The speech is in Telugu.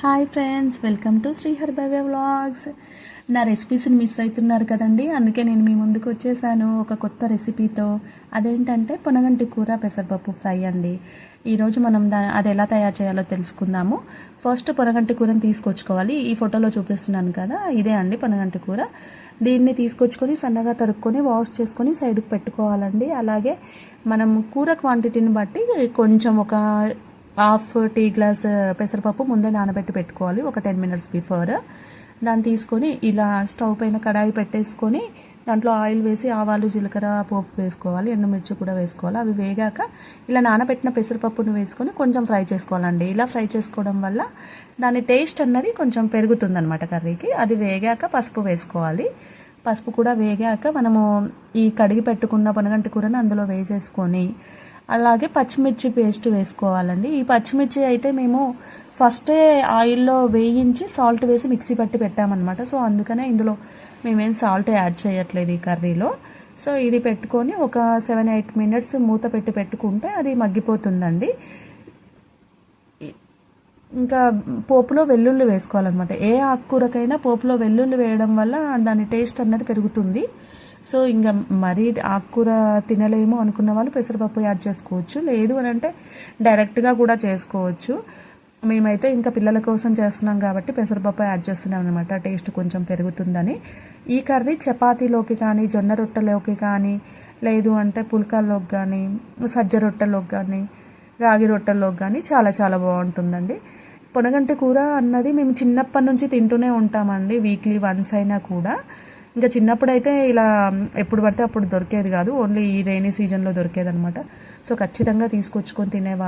Hi friends welcome to Srihar Bhavya vlogs నా రెసిపీస్ని మిస్ అవుతున్నారు కదండి? అందుకే నేను మీ ముందుకు వచ్చేసాను. ఒక కొత్త రెసిపీతో అదేంటంటే పొనగంటి కూర పెసరపప్పు ఫ్రై అండి. ఈరోజు మనం దా అది ఎలా తయారు చేయాలో తెలుసుకుందాము. ఫస్ట్ పొనగంటి కూరని తీసుకొచ్చుకోవాలి. ఈ ఫోటోలో చూపిస్తున్నాను కదా? ఇదే అండి పొనగంటి కూర. దీన్ని తీసుకొచ్చుకొని సన్నగా తరుక్కొని వాష్ చేసుకొని సైడ్కి పెట్టుకోవాలండి. అలాగే మనం కూర క్వాంటిటీని బట్టి కొంచెం ఒక హాఫ్ టీ గ్లాస్ పెసరపప్పు ముందే నానబెట్టి పెట్టుకోవాలి ఒక టెన్ మినిట్స్ బిఫోర్. దాన్ని తీసుకొని ఇలా స్టవ్ పైన కడాయి పెట్టేసుకొని దాంట్లో ఆయిల్ వేసి ఆవాలు జీలకర్ర పోపు వేసుకోవాలి ఎండుమిర్చి కూడా వేసుకోవాలి. అవి వేగాక ఇలా నానబెట్టిన పెసరపప్పును వేసుకొని కొంచెం ఫ్రై చేసుకోవాలండి. ఇలా ఫ్రై చేసుకోవడం వల్ల దాని టేస్ట్ అన్నది కొంచెం పెరుగుతుంది అనమాట కర్రీకి. అది వేగాక పసుపు వేసుకోవాలి. పసుపు కూడా వేగాక మనము ఈ కడిగి పెట్టుకున్న పనగంటి కూరని అందులో వేసేసుకొని అలాగే పచ్చిమిర్చి పేస్ట్ వేసుకోవాలండి. ఈ పచ్చిమిర్చి అయితే మేము ఫస్టే ఆయిల్లో వేయించి సాల్ట్ వేసి మిక్సీ పట్టి పెట్టామన్నమాట. సో అందుకనే ఇందులో మేమేం సాల్ట్ యాడ్ చేయట్లేదు ఈ కర్రీలో. సో ఇది పెట్టుకొని ఒక సెవెన్ ఎయిట్ మినిట్స్ మూత పెట్టి పెట్టుకుంటే అది మగ్గిపోతుందండి. ఇంకా పోపులో వెల్లుల్లి వేసుకోవాలన్నమాట. ఏ ఆకుకూరకైనా పోపులో వెల్లుల్లి వేయడం వల్ల దాని టేస్ట్ అన్నది పెరుగుతుంది. సో ఇంకా మరీ ఆకుకూర తినలేము అనుకున్న వాళ్ళు పెసరపప్పు యాడ్ చేసుకోవచ్చు. లేదు అని అంటే డైరెక్ట్గా కూడా చేసుకోవచ్చు. మేమైతే ఇంకా పిల్లల కోసం చేస్తున్నాం కాబట్టి పెసరపప్పు యాడ్ చేస్తున్నాం అనమాట టేస్ట్ కొంచెం పెరుగుతుందని. ఈ కర్రీ చపాతీలోకి కానీ జొన్న రొట్టెలోకి కానీ లేదు అంటే పుల్కాల్లోకి కానీ సజ్జ రొట్టెలోకి కానీ రాగి రొట్టెల్లోకి కానీ చాలా చాలా బాగుంటుందండి. పొనగంటి కూర అన్నది మేము చిన్నప్పటి నుంచి తింటూనే ఉంటామండి వీక్లీ వన్స్ అయినా కూడా. ఇంకా చిన్నప్పుడు అయితే ఇలా ఎప్పుడు పడితే అప్పుడు దొరికేది కాదు ఓన్లీ ఈ రైనీ సీజన్లో దొరికేది అనమాట సో ఖచ్చితంగా తీసుకొచ్చుకొని తినేవాళ్ళు.